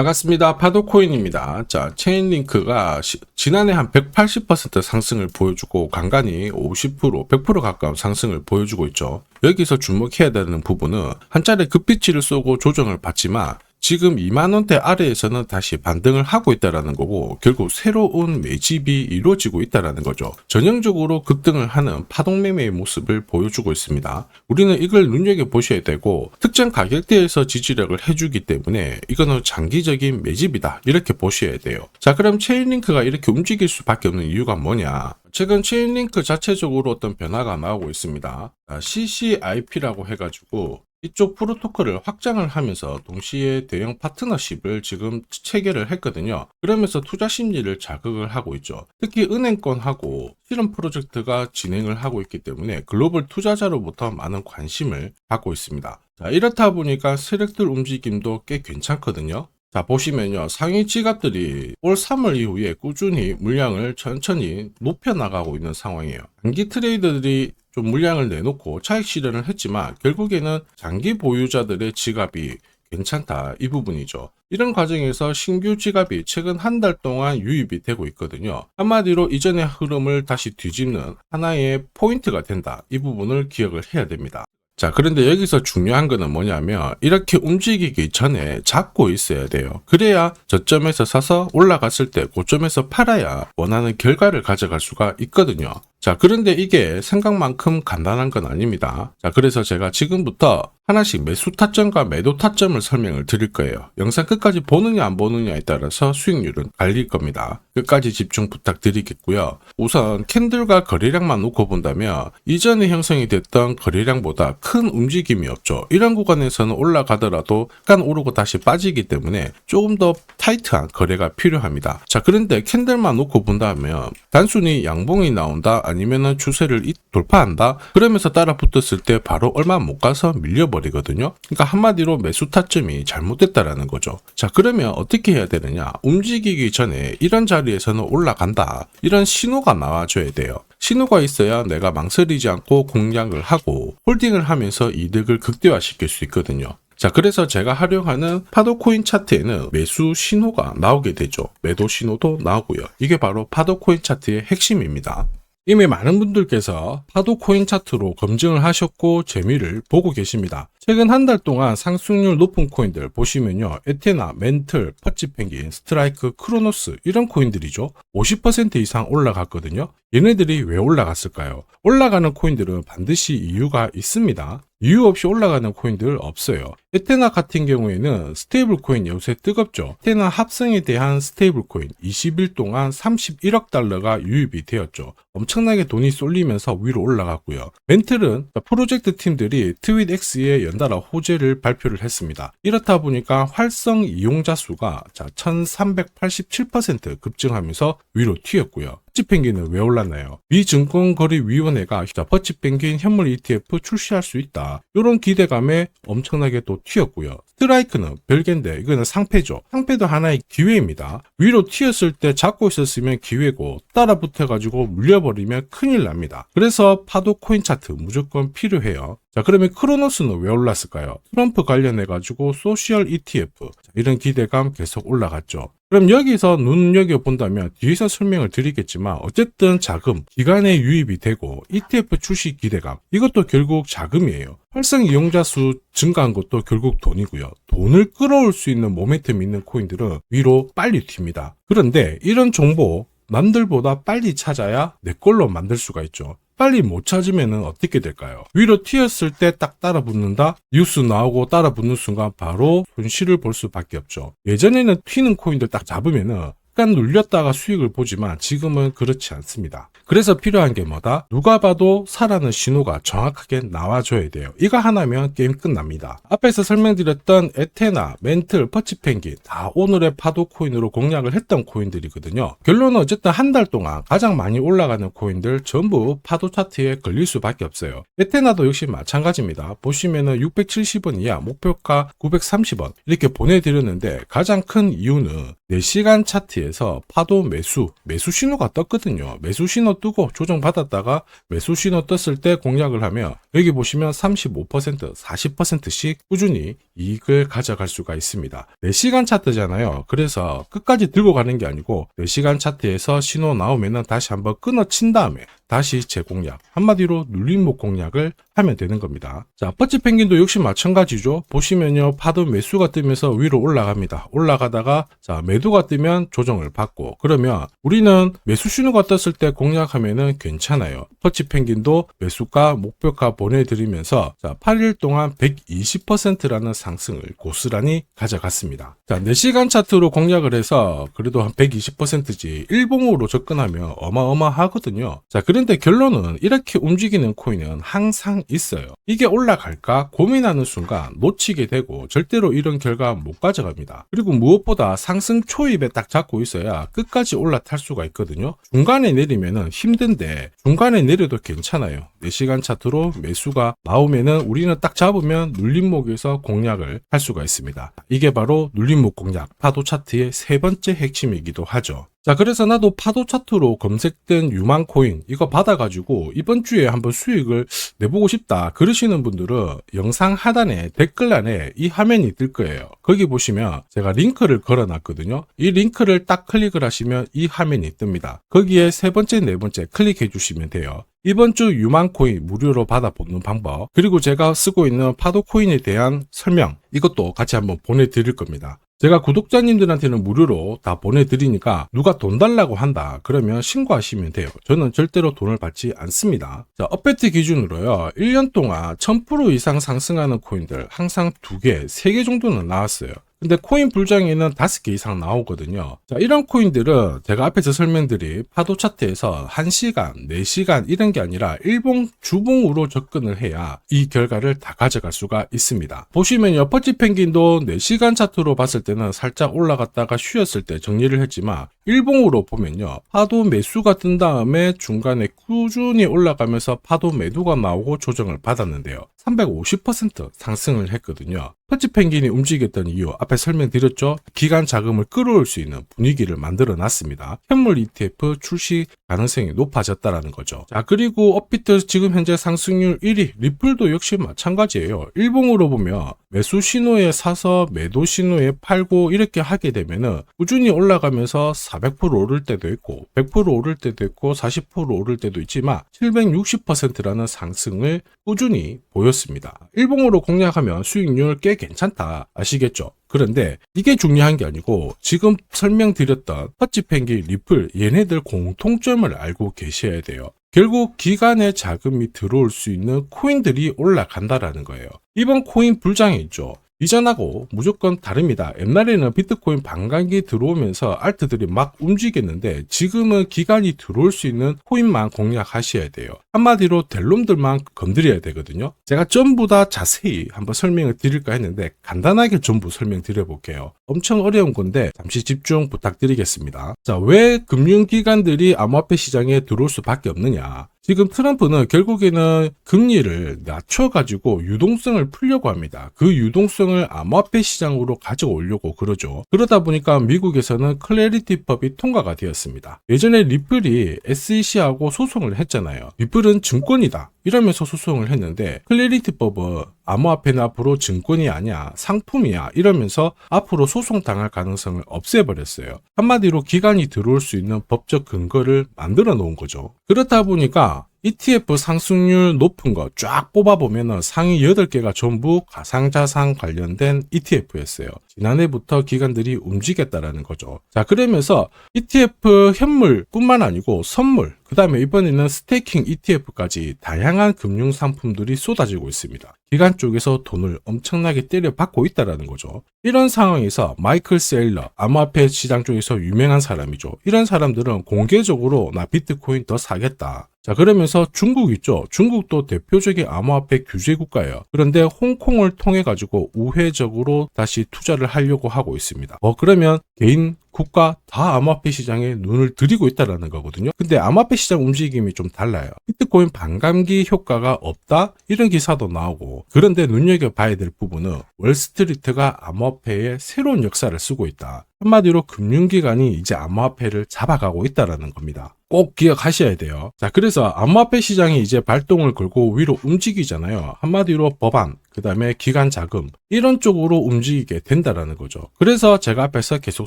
반갑습니다. 파도코인입니다. 자, 체인링크가 시- 지난해 한 180% 상승을 보여주고 간간히 50%, 100% 가까운 상승을 보여주고 있죠. 여기서 주목해야 되는 부분은 한 차례 급비치를 쏘고 조정을 받지만 지금 2만 원대 아래에서는 다시 반등을 하고 있다라는 거고 결국 새로운 매집이 이루어지고 있다라는 거죠. 전형적으로 급등을 하는 파동 매매의 모습을 보여주고 있습니다. 우리는 이걸 눈여겨 보셔야 되고 특정 가격대에서 지지력을 해주기 때문에 이거는 장기적인 매집이다 이렇게 보셔야 돼요. 자 그럼 체인링크가 이렇게 움직일 수밖에 없는 이유가 뭐냐? 최근 체인링크 자체적으로 어떤 변화가 나오고 있습니다. 아, CCIP라고 해가지고 이쪽 프로토콜을 확장을 하면서 동시에 대형 파트너십을 지금 체결을 했거든요. 그러면서 투자 심리를 자극을 하고 있죠. 특히 은행권하고 실험 프로젝트가 진행을 하고 있기 때문에 글로벌 투자자로부터 많은 관심을 받고 있습니다. 자, 이렇다 보니까 세력들 움직임도 꽤 괜찮거든요. 자, 보시면요. 상위 지갑들이 올 3월 이후에 꾸준히 물량을 천천히 높여 나가고 있는 상황이에요. 단기 트레이더들이 좀 물량을 내놓고 차익 실현을 했지만 결국에는 장기 보유자들의 지갑이 괜찮다 이 부분이죠. 이런 과정에서 신규 지갑이 최근 한 달 동안 유입이 되고 있거든요. 한마디로 이전의 흐름을 다시 뒤집는 하나의 포인트가 된다. 이 부분을 기억을 해야 됩니다. 자, 그런데 여기서 중요한 거는 뭐냐면 이렇게 움직이기 전에 잡고 있어야 돼요. 그래야 저점에서 사서 올라갔을 때 고점에서 팔아야 원하는 결과를 가져갈 수가 있거든요. 자, 그런데 이게 생각만큼 간단한 건 아닙니다. 자, 그래서 제가 지금부터 하나씩 매수 타점과 매도 타점을 설명을 드릴 거예요. 영상 끝까지 보느냐 안 보느냐에 따라서 수익률은 갈릴 겁니다. 끝까지 집중 부탁드리겠고요. 우선 캔들과 거래량만 놓고 본다면 이전에 형성이 됐던 거래량보다 큰 움직임이 없죠. 이런 구간에서는 올라가더라도 약간 오르고 다시 빠지기 때문에 조금 더 타이트한 거래가 필요합니다. 자, 그런데 캔들만 놓고 본다면 단순히 양봉이 나온다 아니면은 추세를 이- 돌파한다 그러면서 따라 붙었을 때 바로 얼마 못 가서 밀려버리거든요. 그러니까 한마디로 매수 타점이 잘못됐다라는 거죠. 자, 그러면 어떻게 해야 되느냐? 움직이기 전에 이런 자리에서는 올라간다. 이런 신호가 나와줘야 돼요. 신호가 있어야 내가 망설이지 않고 공략을 하고 홀딩을 하면서 이득을 극대화시킬 수 있거든요. 자, 그래서 제가 활용하는 파도코인 차트에는 매수 신호가 나오게 되죠. 매도 신호도 나오고요. 이게 바로 파도코인 차트의 핵심입니다. 이미 많은 분들께서 파도 코인 차트로 검증을 하셨고 재미를 보고 계십니다. 최근 한 달 동안 상승률 높은 코인들 보시면요. 에테나, 멘틀, 퍼치펭귄, 스트라이크, 크로노스 이런 코인들이죠. 50% 이상 올라갔거든요. 얘네들이 왜 올라갔을까요? 올라가는 코인들은 반드시 이유가 있습니다. 이유 없이 올라가는 코인들 없어요. 에테나 같은 경우에는 스테이블 코인 요새 뜨겁죠. 에테나 합성에 대한 스테이블 코인 20일 동안 31억 달러가 유입이 되었죠. 엄청나게 돈이 쏠리면서 위로 올라갔고요. 멘틀은 프로젝트 팀들이 트윗X에 연달아 호재를 발표를 했습니다. 이렇다 보니까 활성 이용자 수가 자1387% 급증하면서 위로 튀었고요. 퍼치펭귄은 왜 올랐나요? 미 증권거래위원회가 자, 퍼치펭귄 현물 ETF 출시할 수 있다. 이런 기대감에 엄청나게 또 튀었고요. 스트라이크는 별개인데 이거는 상패죠. 상패도 하나의 기회입니다. 위로 튀었을 때 잡고 있었으면 기회고 따라 붙어가지고 물려버리면 큰일 납니다. 그래서 파도 코인 차트 무조건 필요해요. 자 그러면 크로노스는 왜 올랐을까요? 트럼프 관련해 가지고 소셜 ETF 자, 이런 기대감 계속 올라갔죠. 그럼 여기서 눈여겨본다면 뒤에서 설명을 드리겠지만 어쨌든 자금, 기간에 유입이 되고 ETF 출시 기대감 이것도 결국 자금이에요. 활성 이용자 수 증가한 것도 결국 돈이고요. 돈을 끌어올 수 있는 모멘텀 있는 코인들은 위로 빨리 튑니다. 그런데 이런 정보 남들보다 빨리 찾아야 내 걸로 만들 수가 있죠. 빨리 못 찾으면 어떻게 될까요? 위로 튀었을 때 딱 따라 붙는다? 뉴스 나오고 따라 붙는 순간 바로 손실을 볼 수밖에 없죠. 예전에는 튀는 코인들 딱 잡으면은 약간 눌렸다가 수익을 보지만 지금은 그렇지 않습니다. 그래서 필요한 게 뭐다? 누가 봐도 사라는 신호가 정확하게 나와줘야 돼요. 이거 하나면 게임 끝납니다. 앞에서 설명드렸던 에테나, 멘틀, 퍼치펭귄 다 오늘의 파도 코인으로 공략을 했던 코인들이거든요. 결론은 어쨌든 한 달 동안 가장 많이 올라가는 코인들 전부 파도 차트에 걸릴 수밖에 없어요. 에테나도 역시 마찬가지입니다. 보시면은 670원 이하 목표가 930원 이렇게 보내드렸는데 가장 큰 이유는 4시간 차트에서 파도 매수, 매수 신호가 떴거든요. 매수 신호 뜨고 조정받았다가 매수 신호 떴을 때 공략을 하면 여기 보시면 35%, 40%씩 꾸준히 이익을 가져갈 수가 있습니다. 4시간 차트잖아요. 그래서 끝까지 들고 가는 게 아니고 4시간 차트에서 신호 나오면은 다시 한번 끊어친 다음에 다시 재공략, 한마디로 눌림목 공략을 하면 되는 겁니다. 자, 퍼치 펭귄도 역시 마찬가지죠. 보시면요, 파도 매수가 뜨면서 위로 올라갑니다. 올라가다가, 자, 매도가 뜨면 조정을 받고, 그러면 우리는 매수 신호가 떴을 때 공략하면은 괜찮아요. 퍼치 펭귄도 매수가, 목표가 보내드리면서, 자, 8일 동안 120%라는 상승을 고스란히 가져갔습니다. 자, 4시간 차트로 공략을 해서 그래도 한 120%지 일봉으로 접근하면 어마어마하거든요. 자, 그런데 결론은 이렇게 움직이는 코인은 항상 있어요. 이게 올라갈까 고민하는 순간 놓치게 되고 절대로 이런 결과 못 가져갑니다. 그리고 무엇보다 상승 초입에 딱 잡고 있어야 끝까지 올라탈 수가 있거든요. 중간에 내리면은 힘든데 중간에 내려도 괜찮아요. 4시간 차트로 매수가 나오면은 우리는 딱 잡으면 눌림목에서 공략을 할 수가 있습니다. 이게 바로 눌림목 공략, 파도 차트의 세 번째 핵심이기도 하죠. 자, 그래서 나도 파도 차트로 검색된 유망 코인 이거 받아가지고 이번 주에 한번 수익을 내보고 싶다 그러시는 분들은 영상 하단에 댓글란에 이 화면이 뜰 거예요. 거기 보시면 제가 링크를 걸어놨거든요. 이 링크를 딱 클릭을 하시면 이 화면이 뜹니다. 거기에 세 번째, 네 번째 클릭해 주시면 돼요. 이번 주 유망 코인 무료로 받아보는 방법, 그리고 제가 쓰고 있는 파도 코인에 대한 설명, 이것도 같이 한번 보내드릴 겁니다. 제가 구독자님들한테는 무료로 다 보내드리니까 누가 돈 달라고 한다 그러면 신고하시면 돼요. 저는 절대로 돈을 받지 않습니다. 자, 업베트 기준으로요. 1년 동안 1000% 이상 상승하는 코인들 항상 2개, 3개 정도는 나왔어요. 근데 코인 불장에는 5개 이상 나오거든요. 자, 이런 코인들은 제가 앞에서 설명드린 파도 차트에서 1시간, 4시간 이런 게 아니라 일봉, 주봉으로 접근을 해야 이 결과를 다 가져갈 수가 있습니다. 보시면요. 퍼치 펭귄도 4시간 차트로 봤을 때는 살짝 올라갔다가 쉬었을 때 정리를 했지만 일봉으로 보면요. 파도 매수가 뜬 다음에 중간에 꾸준히 올라가면서 파도 매도가 나오고 조정을 받았는데요. 350% 상승을 했거든요. 퍼치 펭귄이 움직였던 이유 앞에 설명드렸죠. 기간 자금을 끌어올 수 있는 분위기를 만들어 놨습니다. 현물 ETF 출시 가능성이 높아졌다라는 거죠. 자, 그리고 업비트 지금 현재 상승률 1위, 리플도 역시 마찬가지예요. 일봉으로 보면 매수 신호에 사서 매도 신호에 팔고 이렇게 하게 되면은 꾸준히 올라가면서 400% 오를 때도 있고 100% 오를 때도 있고 40% 오를 때도 있지만 760%라는 상승을 꾸준히 보였습니다. 일봉으로 공략하면 수익률 꽤 괜찮다 아시겠죠? 그런데 이게 중요한 게 아니고 지금 설명드렸던 퍼치펭귄, 리플 얘네들 공통점을 알고 계셔야 돼요. 결국 기간에 자금이 들어올 수 있는 코인들이 올라간다라는 거예요. 이번 코인 불장에 있죠. 이전하고 무조건 다릅니다. 옛날에는 비트코인 반감기 들어오면서 알트들이 막 움직였는데 지금은 기간이 들어올 수 있는 코인만 공략하셔야 돼요. 한마디로 델놈들만 건드려야 되거든요. 제가 전부 다 자세히 한번 설명을 드릴까 했는데 간단하게 전부 설명드려 볼게요. 엄청 어려운 건데 잠시 집중 부탁드리겠습니다. 자, 왜 금융기관들이 암호화폐 시장에 들어올 수밖에 없느냐? 지금 트럼프는 결국에는 금리를 낮춰가지고 유동성을 풀려고 합니다. 그 유동성을 암호화폐 시장으로 가져오려고 그러죠. 그러다 보니까 미국에서는 클래리티법이 통과가 되었습니다. 예전에 리플이 SEC하고 소송을 했잖아요. 리플은 증권이다. 이러면서 소송을 했는데 클래리티법은 암호화폐는 앞으로 증권이 아니야 상품이야 이러면서 앞으로 소송 당할 가능성을 없애버렸어요. 한마디로 기간이 들어올 수 있는 법적 근거를 만들어 놓은 거죠. 그렇다 보니까 ETF 상승률 높은 거 쫙 뽑아보면 상위 8개가 전부 가상자산 관련된 ETF였어요. 지난해부터 기관들이 움직였다라는 거죠. 자, 그러면서 ETF 현물뿐만 아니고 선물, 그 다음에 이번에는 스테이킹 ETF까지 다양한 금융 상품들이 쏟아지고 있습니다. 기관 쪽에서 돈을 엄청나게 때려받고 있다라는 거죠. 이런 상황에서 마이클 세일러, 암호화폐 시장 쪽에서 유명한 사람이죠. 이런 사람들은 공개적으로 나 비트코인 더 사겠다. 자, 그러면서 중국 있죠. 중국도 대표적인 암호화폐 규제 국가예요. 그런데 홍콩을 통해 가지고 우회적으로 다시 투자를 하려고 하고 있습니다. 어, 그러면 개인 국가 다 암호화폐 시장에 눈을 들이고 있다라는 거거든요. 근데 암호화폐 시장 움직임이 좀 달라요. 비트코인 반감기 효과가 없다 이런 기사도 나오고 그런데 눈여겨 봐야 될 부분은 월스트리트가 암호화폐의 새로운 역사를 쓰고 있다. 한마디로 금융기관이 이제 암호화폐를 잡아가고 있다라는 겁니다. 꼭 기억하셔야 돼요. 자, 그래서 암호화폐 시장이 이제 발동을 걸고 위로 움직이잖아요. 한마디로 법안, 그 다음에 기관 자금, 이런 쪽으로 움직이게 된다라는 거죠. 그래서 제가 앞에서 계속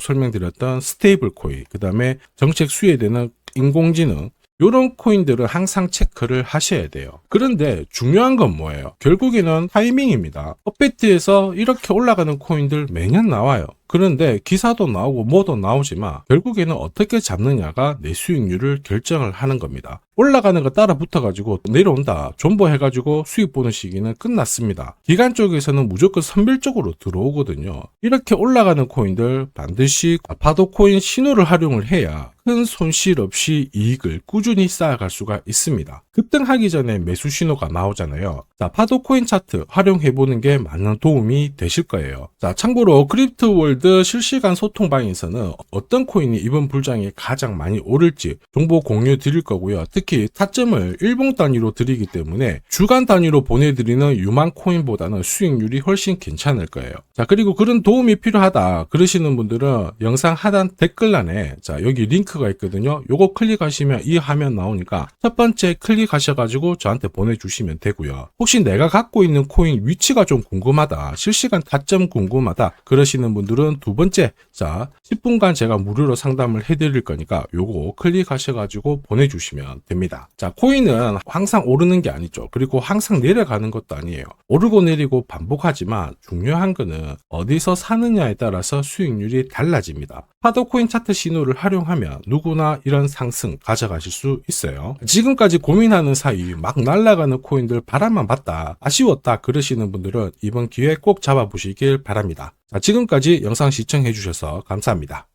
설명드렸던 스테이블 코인, 그 다음에 정책 수혜되는 인공지능, 요런 코인들을 항상 체크를 하셔야 돼요. 그런데 중요한 건 뭐예요? 결국에는 타이밍입니다. 업비트에서 이렇게 올라가는 코인들 매년 나와요. 그런데 기사도 나오고 뭐도 나오지만 결국에는 어떻게 잡느냐가 내 수익률을 결정을 하는 겁니다. 올라가는 거 따라 붙어가지고 내려온다. 존버해가지고 수익 보는 시기는 끝났습니다. 기간 쪽에서는 무조건 선별적으로 들어오거든요. 이렇게 올라가는 코인들 반드시 파도 코인 신호를 활용을 해야 큰 손실 없이 이익을 꾸준히 쌓아갈 수가 있습니다. 급등하기 전에 매수 신호가 나오잖아요. 자, 파도 코인 차트 활용해보는 게 많은 도움이 되실 거예요. 자, 참고로 크립트 월드 실시간 소통방에서는 어떤 코인이 이번 불장에 가장 많이 오를지 정보 공유 드릴 거고요. 특히 타점을 일봉 단위로 드리기 때문에 주간 단위로 보내드리는 유망 코인보다는 수익률이 훨씬 괜찮을 거예요. 자, 그리고 그런 도움이 필요하다 그러시는 분들은 영상 하단 댓글란에 자, 여기 링크가 있거든요. 요거 클릭하시면 이 화면 나오니까 첫 번째 클릭하셔가지고 저한테 보내주시면 되고요. 혹시 내가 갖고 있는 코인 위치가 좀 궁금하다, 실시간 타점 궁금하다 그러시는 분들은 두 번째, 자 10분간 제가 무료로 상담을 해드릴 거니까 요거 클릭하셔가지고 보내주시면 됩니다. 자 코인은 항상 오르는 게 아니죠. 그리고 항상 내려가는 것도 아니에요. 오르고 내리고 반복하지만 중요한 거는 어디서 사느냐에 따라서 수익률이 달라집니다. 파도 코인 차트 신호를 활용하면 누구나 이런 상승 가져가실 수 있어요. 지금까지 고민하는 사이 막 날아가는 코인들 바람만 봤다, 아쉬웠다 그러시는 분들은 이번 기회 꼭 잡아보시길 바랍니다. 자, 지금까지 영상 시청해주셔서 감사합니다.